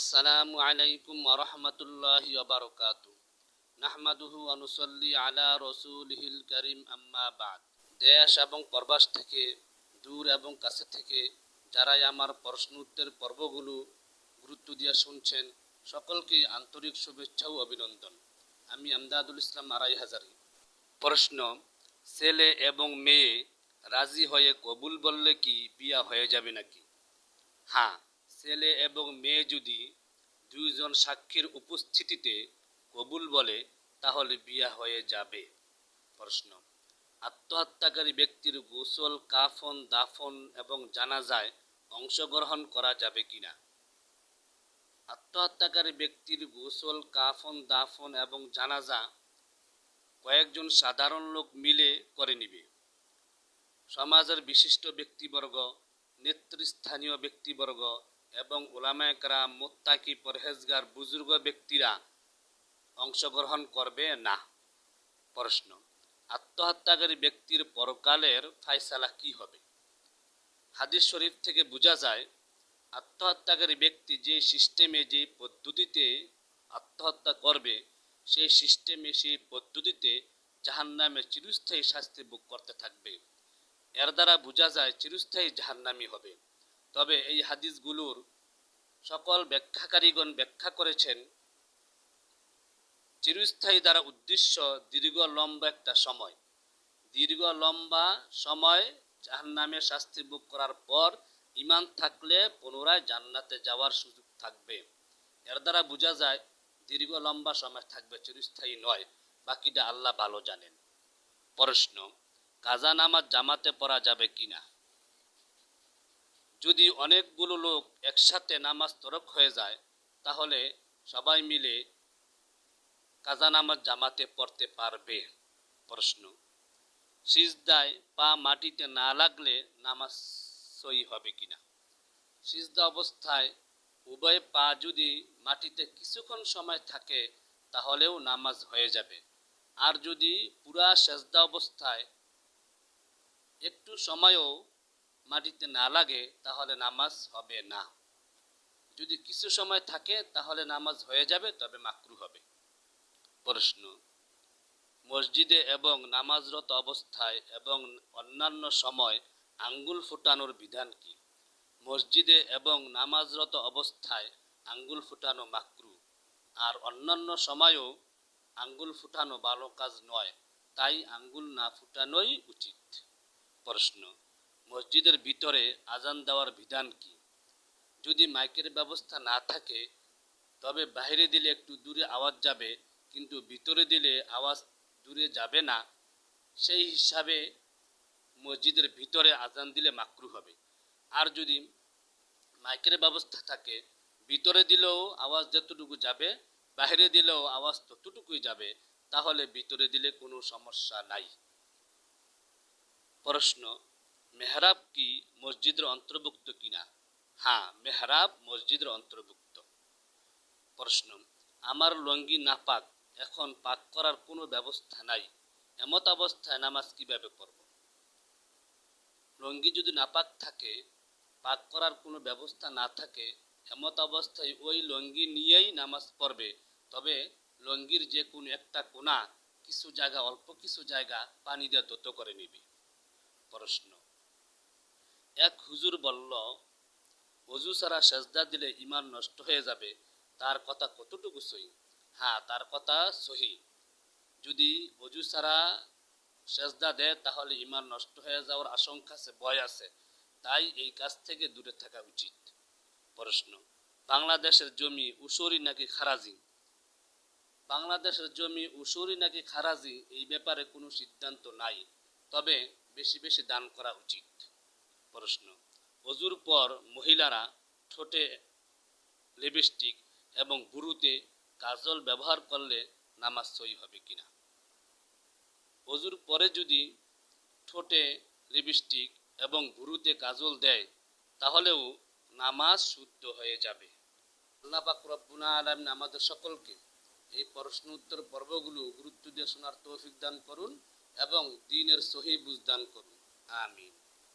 আসসালামু আলাইকুম ওরহমতুল্লাহ বারকাত নাহমাদুহু অনুসল্লি আলা রসুলহিল করিম আম্মা বাদ। দেশ এবং প্রবাস থেকে, দূর এবং কাছে থেকে যারাই আমার প্রশ্ন উত্তর পর্বগুলো গুরুত্ব দিয়ে শুনছেন, সকলকে আন্তরিক শুভেচ্ছা ও অভিনন্দন। আমি আমদাদুল ইসলাম আড়াই হাজারি। প্রশ্ন, ছেলে এবং মেয়ে রাজি হয়ে কবুল বললে কি বিয়া হয়ে যাবে নাকি? হ্যাঁ ছেলে এবং মেয়ে যদি দুইজন সাক্ষীর উপস্থিতিতে কবুল বলে, তাহলে বিয়া হয়ে যাবে। প্রশ্ন। আত্মহত্যাকারী ব্যক্তির গোসল, কাফন, দাফন এবং জানাজায় অংশগ্রহণ করা যাবে কিনা? আত্মহত্যাকারী ব্যক্তির গোসল, কাফন, দাফন এবং জানাজা কয়েকজন সাধারণ লোক মিলে করে নিবে। সমাজের বিশিষ্ট ব্যক্তিবর্গ, নেতৃস্থানীয় ব্যক্তিবর্গ এবং ওলামায়করা মোত্তাকি পরহেজগার বুজুর্গ ব্যক্তিরা অংশগ্রহণ করবে না? প্রশ্ন। আত্মহত্যাকারী ব্যক্তির পরকালের ফায়সালা কি হবে? হাদিস শরীফ থেকে বোঝা যায়, আত্মহত্যাকারী ব্যক্তি যে সিস্টেমে, যে পদ্ধতিতে আত্মহত্যা করবে, সেই সিস্টেমে, সেই পদ্ধতিতে জাহান্নামে চিরস্থায়ী শাস্তি ভোগ করতে থাকবে। এর দ্বারা বোঝা যায়, চিরস্থায়ী জাহান্নামি হবে। তবে এই হাদিসগুলোর সকল ব্যাখ্যাকারীগণ ব্যাখ্যা করেছেন, চিরস্থায়ী দ্বারা উদ্দেশ্য দীর্ঘ লম্বা একটা সময়। দীর্ঘ লম্বা সময় জাহান্নামে শাস্তি ভোগ করার পর ইমান থাকলে পুনরায় জান্নাতে যাওয়ার সুযোগ থাকবে। এর দ্বারা বোঝা যায়, দীর্ঘ লম্বা সময় থাকবে, চিরস্থায়ী নয়। বাকিটা আল্লাহ ভালো জানেন। প্রশ্ন, কাজা নামাজ জামাতে পড়া যাবে কিনা? যদি অনেকগুলো লোক একসাথে নামাজ তরক হয়ে যায়, তাহলে সবাই মিলে কাজা নামাজ জামাতে পড়তে পারবে? প্রশ্ন। সিজদায় পা মাটিতে না লাগলে নামাজ সই হবে কিনা? সিজদা অবস্থায় উভয় পা যদি মাটিতে কিছুক্ষণ সময় থাকে, তাহলেও নামাজ হয়ে যাবে। আর যদি পুরা সেজদা অবস্থায় একটু সময়ও মাটিতে না লাগে, তাহলে নামাজ হবে না। যদি কিছু সময় থাকে, তাহলে নামাজ হয়ে যাবে, তবে মাকরু হবে। প্রশ্ন, মসজিদে এবং নামাজরত অবস্থায় এবং অন্যান্য সময় আঙ্গুল ফুটানোর বিধান কি? মসজিদে এবং নামাজরত অবস্থায় আঙ্গুল ফুটানো মাকরু, আর অন্যান্য সময়ও আঙ্গুল ফুটানো ভালো কাজ নয়, তাই আঙ্গুল না ফুটানোই উচিত। প্রশ্ন মসজিদের ভিতরে আজান দেওয়ার বিধান কি? যদি মাইকের ব্যবস্থা না থাকে, তবে বাইরে দিলে একটু দূরে আওয়াজ যাবে, কিন্তু ভিতরে দিলে আওয়াজ দূরে যাবে না, সেই হিসাবে মসজিদের ভিতরে আজান দিলে মাকরু হবে। আর যদি মাইকের ব্যবস্থা থাকে, ভিতরে দিলেও আওয়াজ যতটুকু যাবে, বাইরে দিলেও আওয়াজ ততটুকুই যাবে, তাহলে ভিতরে দিলে কোনো সমস্যা নাই। প্রশ্ন মেহরাব কি মসজিদের অন্তর্ভুক্ত কিনা? হ্যাঁ মেহরাব মসজিদের অন্তর্ভুক্ত। প্রশ্ন, আমার লঙ্গি নাপাক এখন পাক করার কোনো ব্যবস্থা নাই। এমত অবস্থায় নামাজ কীভাবে পড়ব? লঙ্গি যদি নাপাক থাকে, পাক করার কোনো ব্যবস্থা না থাকে, এমত অবস্থায় ওই লঙ্গি নিয়েই নামাজ পড়বে। তবে লঙ্গির যে কোনো একটা কোনা কিছু জায়গা, অল্প কিছু জায়গা পানি দিয়ে দত করে নিবে। প্রশ্ন এক হুজুর বলল অজু ছাড়া সেজদা দিলে ইমান নষ্ট হয়ে যাবে, তার কথা কতটুকু সহি? হ্যাঁ তার কথা সহি। যদি অজু ছাড়া সেজদা দেয়, তাহলে ইমান নষ্ট হয়ে যাওয়ার আশঙ্কা আছে, ভয় আছে। তাই এই কাজ থেকে দূরে থাকা উচিত। প্রশ্ন। বাংলাদেশের জমি উসরি নাকি খারাজি? বাংলাদেশের জমি উসরি নাকি খারাজি, এই ব্যাপারে কোনো সিদ্ধান্ত নাই। তবে বেশি বেশি দান করা উচিত। প্রশ্ন। অজুর পর মহিলারা ঠোঁটে লিপস্টিক এবং বুরুতে কাজল ব্যবহার করলে নামাজ সই হবে কিনা? অজুর পরে যদি ঠোঁটে লিপস্টিক এবং বুরুতে কাজল দেয়, তাহলেও নামাজ শুদ্ধ হয়ে যাবে। আল্লাহ পাক রব্বুনা আলমিন আমাদের সকলকে এই প্রশ্ন উত্তর পর্বগুলো গুরুত্ব দিয়ে শোনার তৌফিক দান করুন এবং দিনের সহি বুঝ দান করুন। আমিন।